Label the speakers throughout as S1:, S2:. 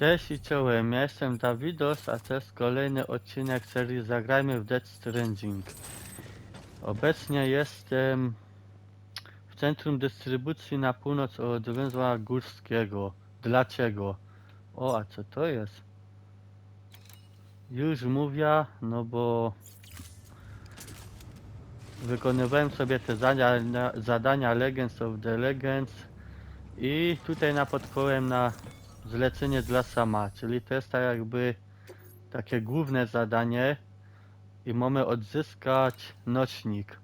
S1: Cześć i czołem, ja jestem Dawidos, a to jest kolejny odcinek serii Zagrajmy w Dead Stranding. Obecnie jestem w centrum dystrybucji na północ od węzła górskiego. Dlaczego? O, a co to jest? Już mówię, no bo wykonywałem sobie te zadania, zadania Legends of the Legends i tutaj napotkałem na zlecenie dla sama, czyli to jest tak jakby takie główne zadanie i mamy odzyskać nośnik.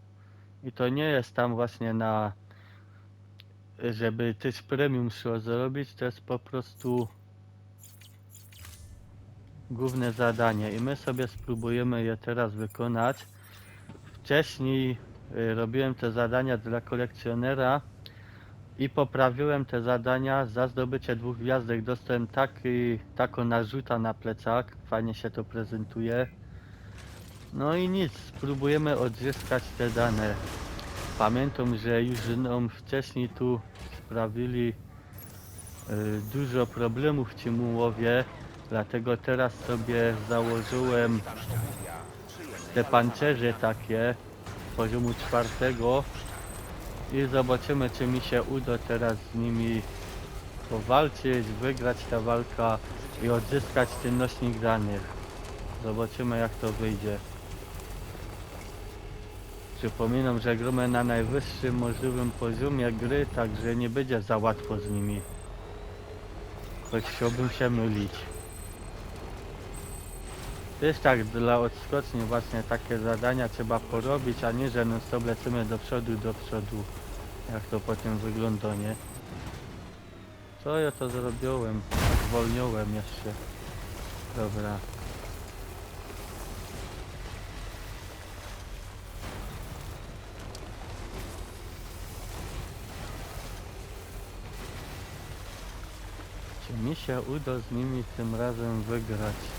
S1: I to nie jest tam właśnie na żeby coś premium szło zrobić, to jest po prostu główne zadanie i my sobie spróbujemy je teraz wykonać. Wcześniej y, robiłem te zadania dla kolekcjonera i poprawiłem te zadania. Za zdobycie dwóch gwiazdek dostałem taki, taką narzuta na plecak. Fajnie się to prezentuje. No i nic, spróbujemy odzyskać te dane. Pamiętam, że już nam wcześniej tu sprawili y, dużo problemów ci mułowie, dlatego teraz sobie założyłem te pancerze takie poziomu czwartego i zobaczymy czy mi się uda teraz z nimi powalczyć, wygrać ta walka i odzyskać ten nośnik danych. Zobaczymy jak to wyjdzie. Przypominam, że gramy na najwyższym możliwym poziomie gry, także nie będzie za łatwo z nimi. Choć chciałbym się mylić. To jest tak dla odskoczni właśnie takie zadania trzeba porobić, a nie że non stop lecimy do przodu, do przodu. Jak to potem wygląda, nie? Co ja to zrobiłem? Zwolniłem jeszcze. Dobra. Czy mi się uda z nimi tym razem wygrać?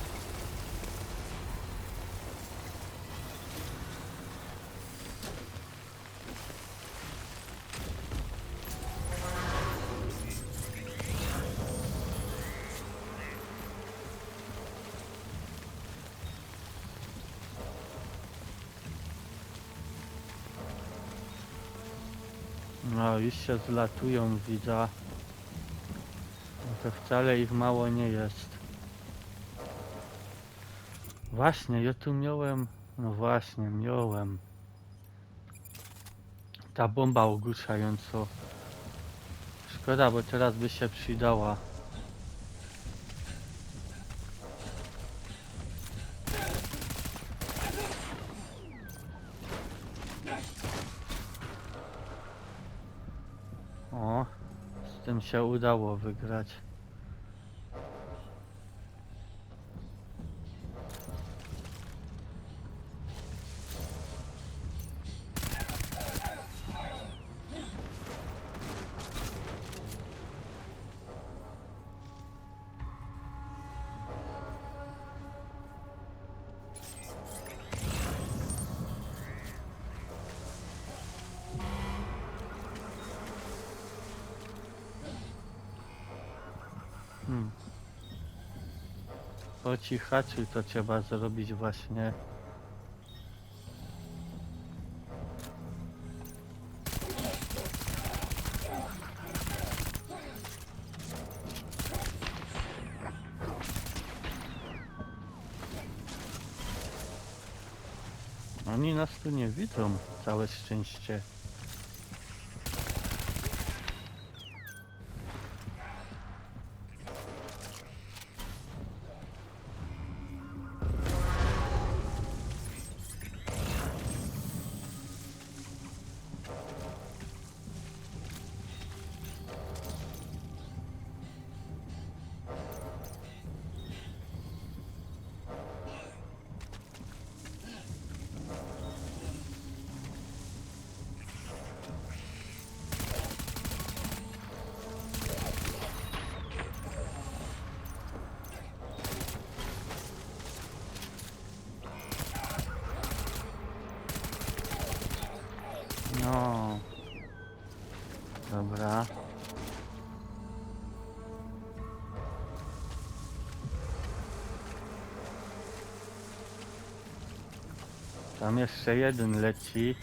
S1: Się zlatują, widzę. No To wcale ich mało nie jest. Właśnie, ja tu miałem... No właśnie, miałem. Ta bomba ogłuszająca. Szkoda, bo teraz by się przydała. O, z tym się udało wygrać. Po cichaczu to trzeba zrobić właśnie. Oni nas tu nie widzą, całe szczęście. Dobra. Tam jeszcze jeden leci.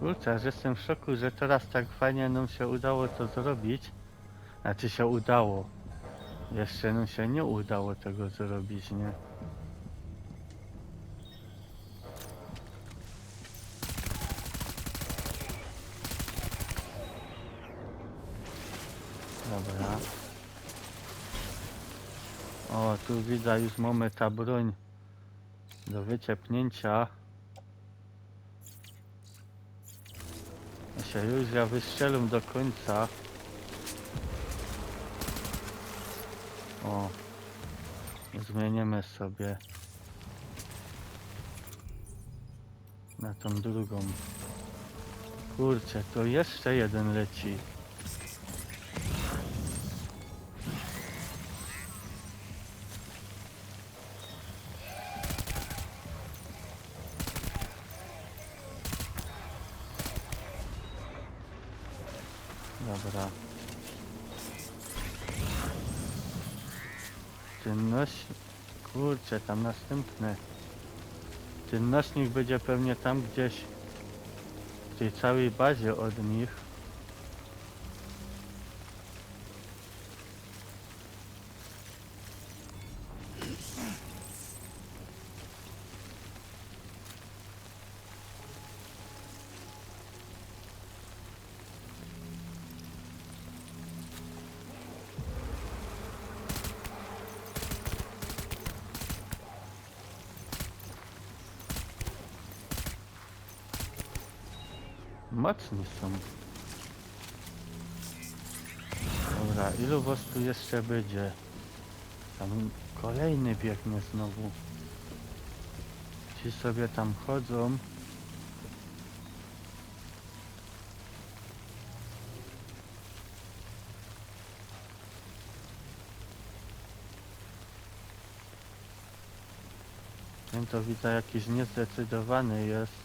S1: Kurczę, że jestem w szoku, że teraz tak fajnie nam się udało to zrobić. Znaczy się udało. Jeszcze nam się nie udało tego zrobić, nie? Widzę, już mamy ta broń do wyciepnięcia. Ja się już ja wystrzelę do końca. O, zmienimy sobie na tą drugą. Kurczę, to jeszcze jeden leci. Dobra. Ten nośnik... Kurczę, tam następny. Ten nośnik będzie pewnie tam gdzieś w tej całej bazie od nich. Mocni są. Dobra, ilu was tu jeszcze będzie? Tam kolejny biegnie znowu. Ci sobie tam chodzą. Ten to widzę jakiś niezdecydowany jest.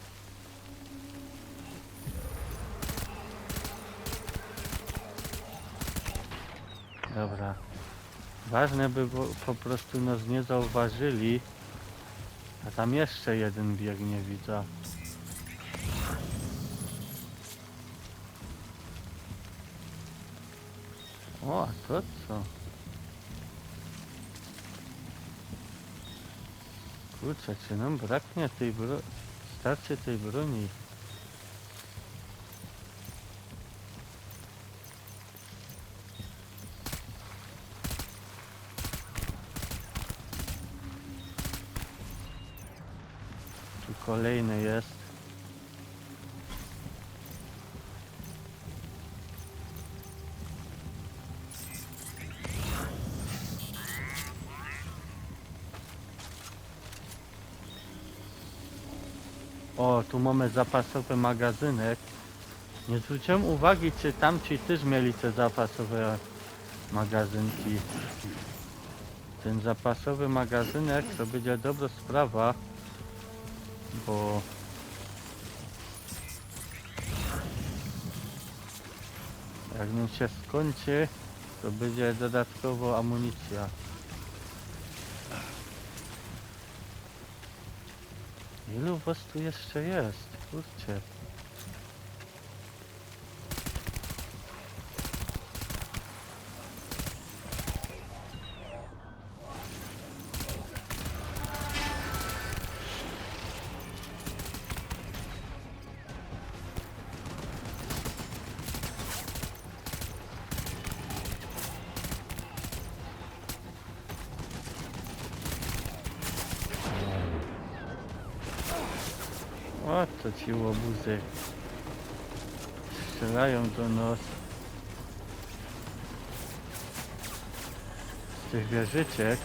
S1: Dobra. Ważne by po prostu nas nie zauważyli. A tam jeszcze jeden biegnie, widzę. O, a to co? Kurczę, czy nam braknie tej broni? Starczy tej broni. Tu kolejny jest. O, tu mamy zapasowy magazynek. Nie zwróciłem uwagi, czy tamci też mieli te zapasowe magazynki. Ten zapasowy magazynek to będzie dobra sprawa, bo jak mi się skończy, to będzie dodatkowo amunicja. Ilu was tu jeszcze jest? Kurczę. To ci łobuzy. Strzelają do nas. Z tych wieżyczek.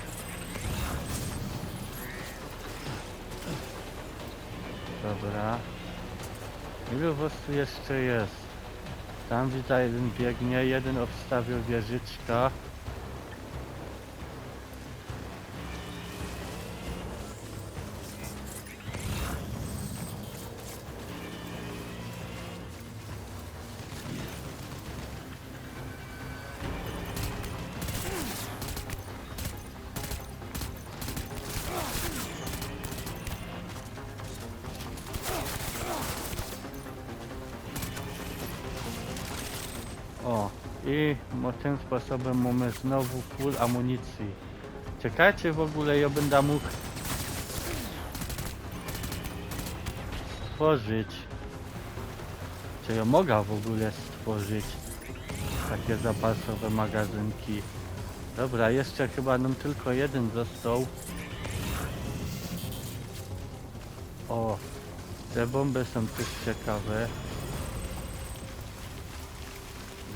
S1: Dobra. Ilu was tu jeszcze jest? Tam widzę jeden biegnie, jeden obstawił wieżyczka. I tym sposobem mamy znowu full amunicji. Czekajcie w ogóle, ja będę mógł stworzyć. Czy ja mogę w ogóle stworzyć takie zapasowe magazynki? Dobra, jeszcze chyba nam tylko jeden został. O, te bomby są też ciekawe.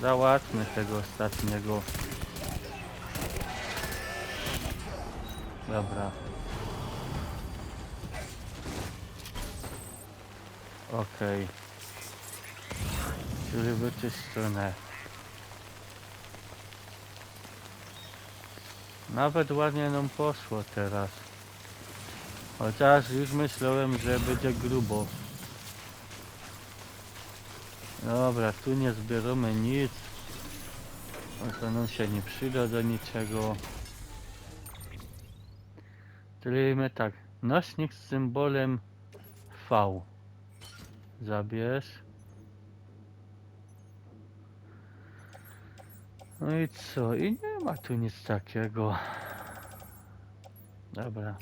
S1: Załatwmy tego ostatniego. Dobra. Okej. Czyli wyczyszczone. Nawet ładnie nam poszło teraz. Chociaż już myślałem, że będzie grubo. Dobra, tu nie zbieramy nic. O, To nam się nie przyda do niczego. Czyli my tak. Nośnik z symbolem V. Zabierz. No i co? I nie ma tu nic takiego. Dobra.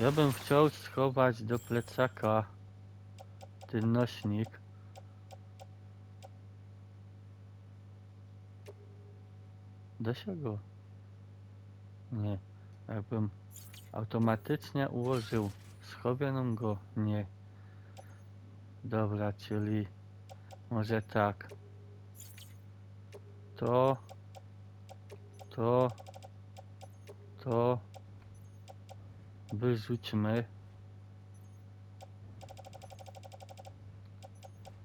S1: Ja bym chciał schować do plecaka ten nośnik. Da się go? Nie. Jakbym automatycznie ułożył schowioną go? Nie. Dobra, czyli może tak. To, to, to wyrzućmy.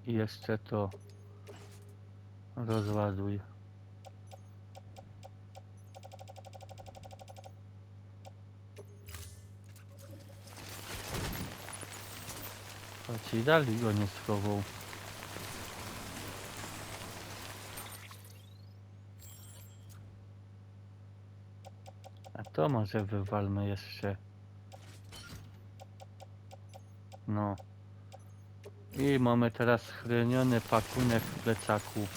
S1: Jeszcze to rozładuj. Choć i dalej go nie schował. A to może wywalmy jeszcze. No. I mamy teraz chroniony pakunek w plecaku.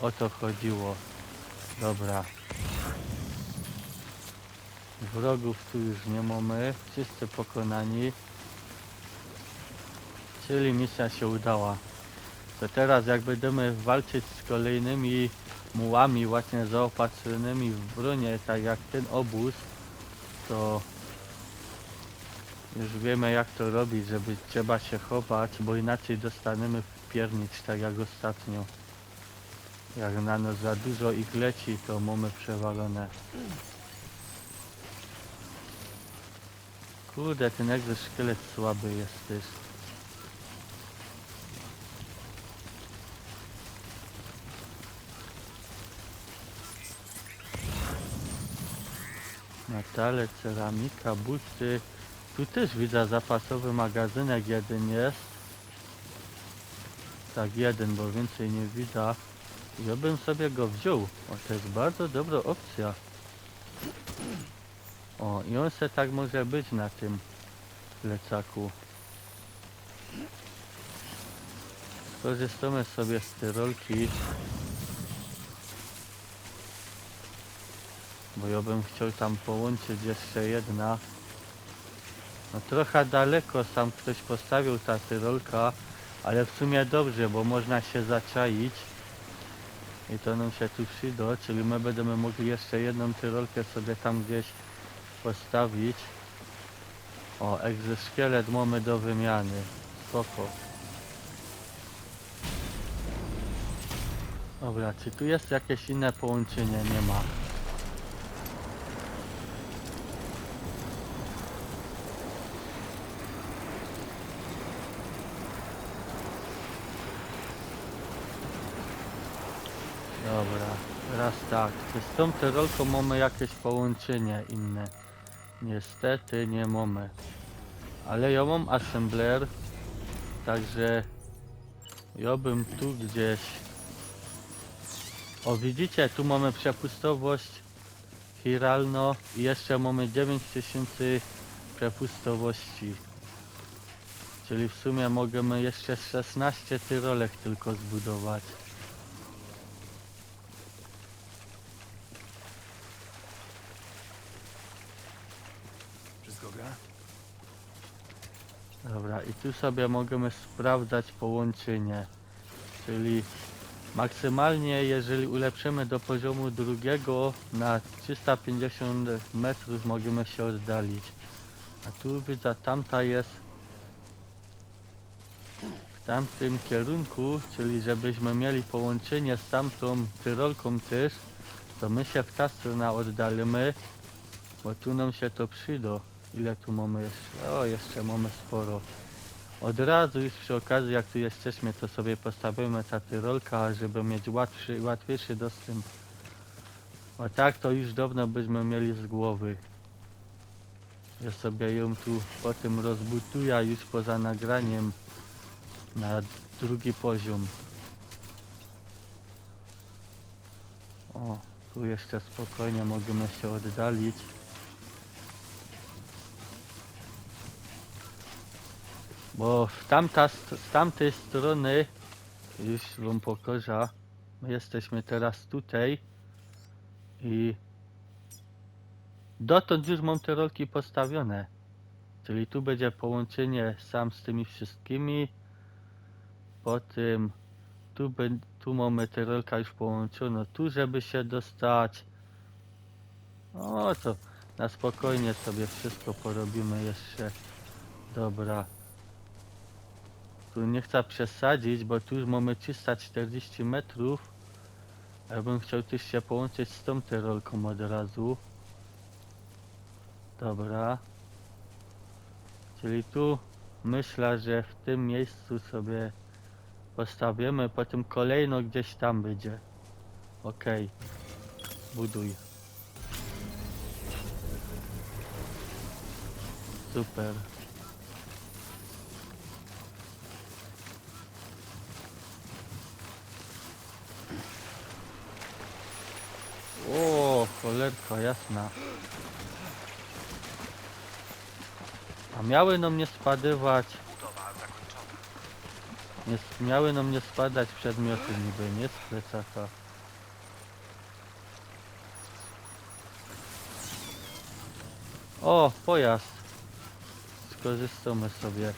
S1: O to chodziło. Dobra. Wrogów tu już nie mamy. Wszyscy pokonani. Czyli misja się udała. To teraz jak będziemy walczyć z kolejnymi mułami właśnie zaopatrzonymi w bronię, tak jak ten obóz, to już wiemy jak to robić, żeby trzeba się chować, bo inaczej dostaniemy w piernicz, tak jak ostatnio. Jak na nas za dużo ich leci, to mamy przewalone. Kurde, ten egzoszkielet słaby jest też. Metale, ceramika, busty. Tu też widzę zapasowy magazynek jeden jest. Tak, jeden, bo więcej nie widać. Ja bym sobie go wziął. O, to jest bardzo dobra opcja. O, i on se tak może być na tym plecaku. Skorzystamy sobie z tyrolki. Bo ja bym chciał tam połączyć jeszcze jedna. No trochę daleko sam ktoś postawił ta tyrolka, ale w sumie dobrze, bo można się zaczaić. I to nam się tu przyda, czyli my będziemy mogli jeszcze jedną tyrolkę sobie tam gdzieś postawić. O, egzoszkielet mamy do wymiany. Spoko. Dobra, czy tu jest jakieś inne połączenie? Nie ma. Dobra, teraz tak. Z tą tyrolką mamy jakieś połączenie inne? Niestety nie mamy. Ale ja mam assembler, także ja bym tu gdzieś... O widzicie, tu mamy przepustowość Hiralno i jeszcze mamy 9000 przepustowości. Czyli w sumie możemy jeszcze 16 tyrolek tylko zbudować. Dobra, i tu sobie możemy sprawdzać połączenie. Czyli maksymalnie, jeżeli ulepszymy do poziomu drugiego, na 350 metrów możemy się oddalić. A tu widzę, tamta jest w tamtym kierunku, czyli żebyśmy mieli połączenie z tamtą tyrolką też, to my się w ta strona oddalimy, bo tu nam się to przyda. Ile tu mamy jeszcze? O, jeszcze mamy sporo. Od razu już przy okazji, jak tu jesteśmy, to sobie postawimy ta tyrolka, żeby mieć łatwiejszy, dostęp. A tak to już dawno byśmy mieli z głowy. Ja sobie ją tu potem rozbutuję już poza nagraniem na drugi poziom. O, tu jeszcze spokojnie możemy się oddalić. Bo w tamta, z tamtej strony już wam. My jesteśmy teraz tutaj i dotąd już mam te rolki postawione. Czyli tu będzie połączenie sam z tymi wszystkimi. Potem tu, tu mamy te rolka już połączone. Tu żeby się dostać. O to na spokojnie sobie wszystko porobimy jeszcze. Dobra. Tu nie chcę przesadzić, bo tu już mamy 340 metrów. Ja bym chciał też się połączyć z tą tyrolką od razu. Dobra. Czyli tu myślę, że w tym miejscu sobie postawimy, potem kolejno gdzieś tam będzie. Okej. Buduj. Super. O, cholerka jasna. A miały nam nie spadywać, nie, miały nam nie spadać przedmioty niby, nie z plecaka. O, pojazd. Skorzystamy sobie.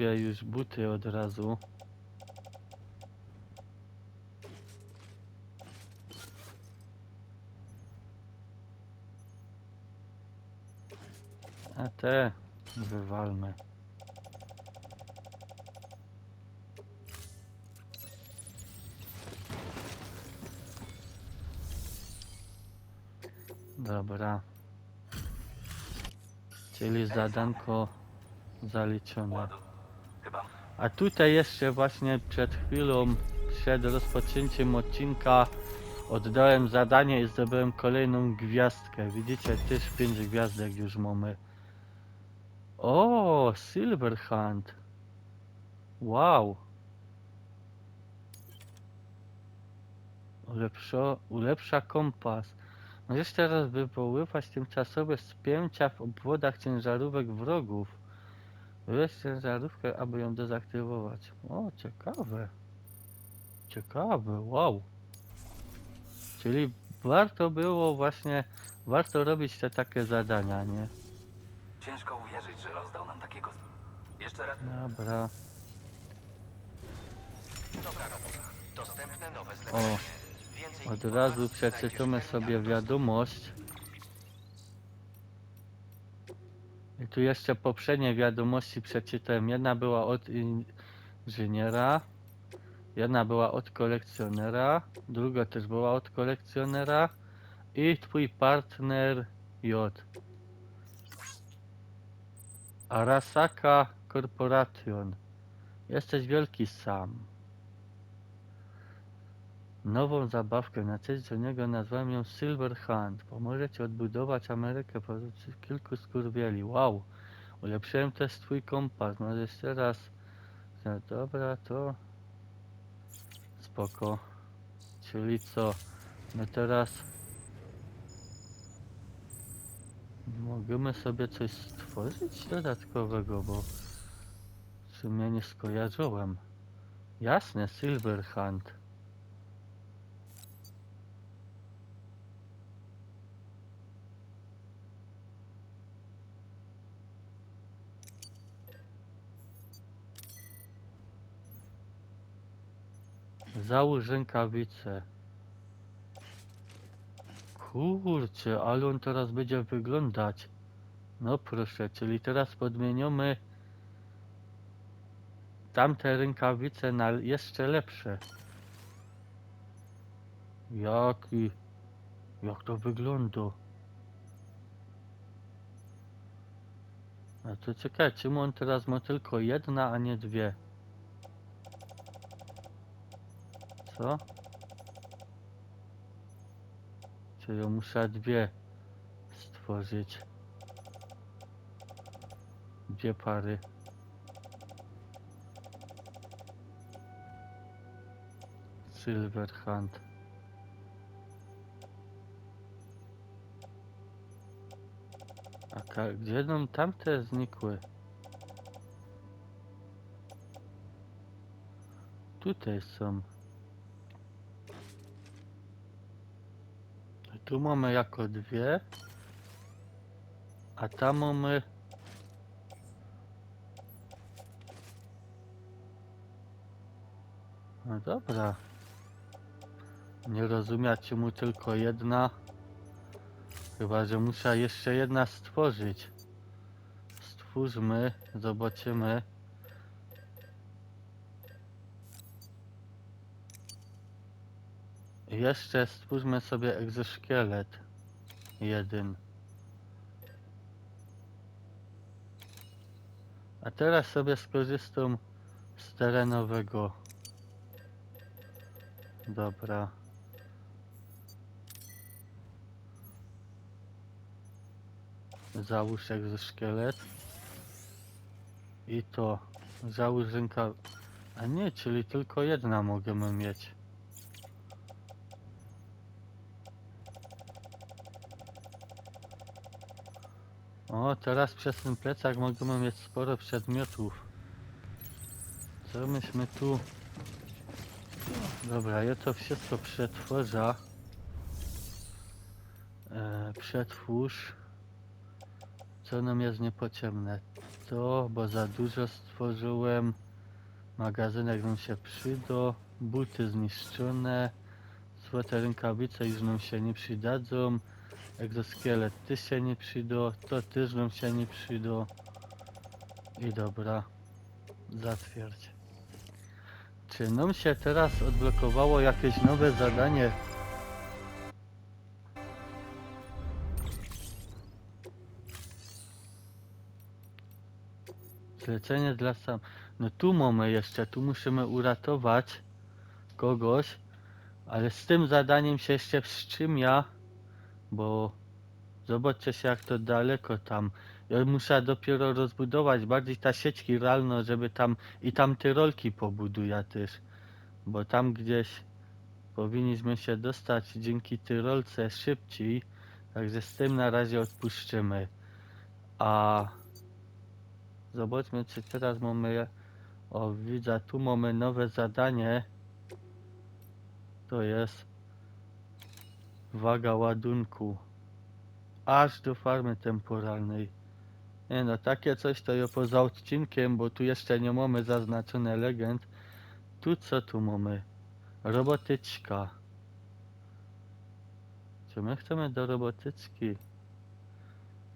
S1: Sobie już buty od razu. A te wywalmy. Dobra. Czyli zadanko zaliczone. A tutaj jeszcze właśnie przed chwilą, przed rozpoczęciem odcinka oddałem zadanie i zdobyłem kolejną gwiazdkę. Widzicie, też 5 gwiazdek już mamy. O, Silverhand. Wow. Ulepsza, ulepsza kompas. Możesz teraz wywoływać tymczasowe spięcia w obwodach ciężarówek wrogów. Weź ciężarówkę, aby ją dezaktywować. O, ciekawe. Ciekawe, wow. Czyli warto było właśnie, warto robić te takie zadania, nie?
S2: Ciężko uwierzyć, że rozdał nam takiego... Jeszcze raz...
S1: Dobra.
S3: Dobra robota. Dostępne nowe
S1: O,
S3: zlecenie. Więcej
S1: od razu przeczytamy sobie wiadomość. Tu jeszcze poprzednie wiadomości przeczytałem. Jedna była od inżyniera, jedna była od kolekcjonera, druga też była od kolekcjonera i twój partner J. Arasaka Corporation. Jesteś wielki sam. Nową zabawkę na cześć niego nazwałem ją Silver Hand. Pomoże ci odbudować Amerykę po kilku skurwieli. Wow. Ulepszyłem też twój kompas. Może jeszcze raz. No dobra, to... Spoko. Czyli co? No teraz... Możemy sobie coś stworzyć dodatkowego, bo... W sumie nie skojarzyłem. Jasne, Silver Hand. Załóż rękawice. Kurczę, ale on teraz będzie wyglądać. No proszę, czyli teraz podmieniamy tamte rękawice na jeszcze lepsze. Jaki... Jak to wygląda? A to czekaj, czemu on teraz ma tylko jedna, a nie dwie? Co? Czyli muszę dwie stworzyć. Dwie pary. Silverhand. A gdzie nam tamte znikły? Tutaj są. Tu mamy jako dwie. A tam mamy... No dobra. Nie rozumiem czemu tylko jedna. Chyba, że muszę jeszcze jedna stworzyć. Stwórzmy, zobaczymy. Jeszcze stwórzmy sobie egzoszkielet. Jeden. A teraz sobie skorzystam z terenowego. Dobra. Załóż egzoszkielet. I to. Załóż ręka... A nie, czyli tylko jedna możemy mieć. O, teraz przez ten plecak możemy mieć sporo przedmiotów. Co myśmy tu... Dobra, ja to wszystko przetworzę. E, przetwórz. Co nam jest niepotrzebne? To, bo za dużo stworzyłem. Magazynek nam się przyda. Buty zniszczone. Złote rękawice już nam się nie przydadzą. Egzoskielet też się nie przyda. To też nam się nie przyda. I dobra. Zatwierdź. Czy nam się teraz odblokowało jakieś nowe zadanie? Zlecenie dla sam. No tu mamy jeszcze, tu musimy uratować kogoś, ale z tym zadaniem się jeszcze wstrzymia, bo zobaczcie się jak to daleko tam. Ja muszę dopiero rozbudować bardziej ta sieć chiralna, żeby tam i tam tyrolki pobuduję też, bo tam gdzieś powinniśmy się dostać dzięki tyrolce szybciej, także z tym na razie odpuszczymy. A Zobaczmy, czy teraz mamy. O, widzę, tu mamy nowe zadanie. To jest. Waga ładunku. Aż do farmy temporalnej. Nie no, takie coś to ja poza odcinkiem, bo tu jeszcze nie mamy zaznaczone legend. Tu co tu mamy? Robotyczka. Czy my chcemy do robotyczki?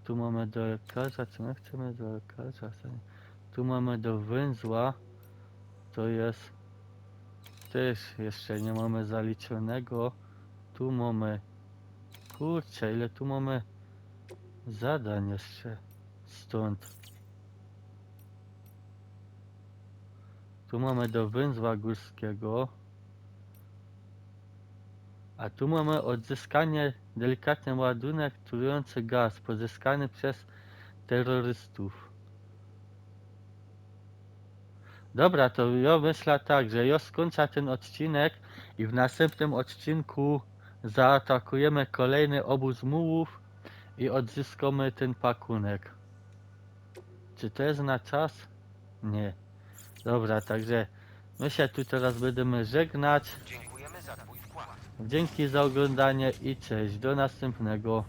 S1: Tu mamy do lekarza, czy my chcemy do lekarza? Tu mamy do węzła. To jest... Też jeszcze nie mamy zaliczonego. Tu mamy... Kurczę, ile tu mamy zadań jeszcze stąd. Tu mamy do węzła górskiego. A tu mamy odzyskanie delikatny ładunek trujący gaz pozyskany przez terrorystów. Dobra, to ja myślę tak, że ja skończę ten odcinek i w następnym odcinku zaatakujemy kolejny obóz mułów i odzyskamy ten pakunek. Czy to jest na czas? Nie. Dobra, także my się tu teraz będziemy żegnać.
S3: Dziękujemy za Twój wkład.
S1: Dzięki za oglądanie i cześć. Do następnego.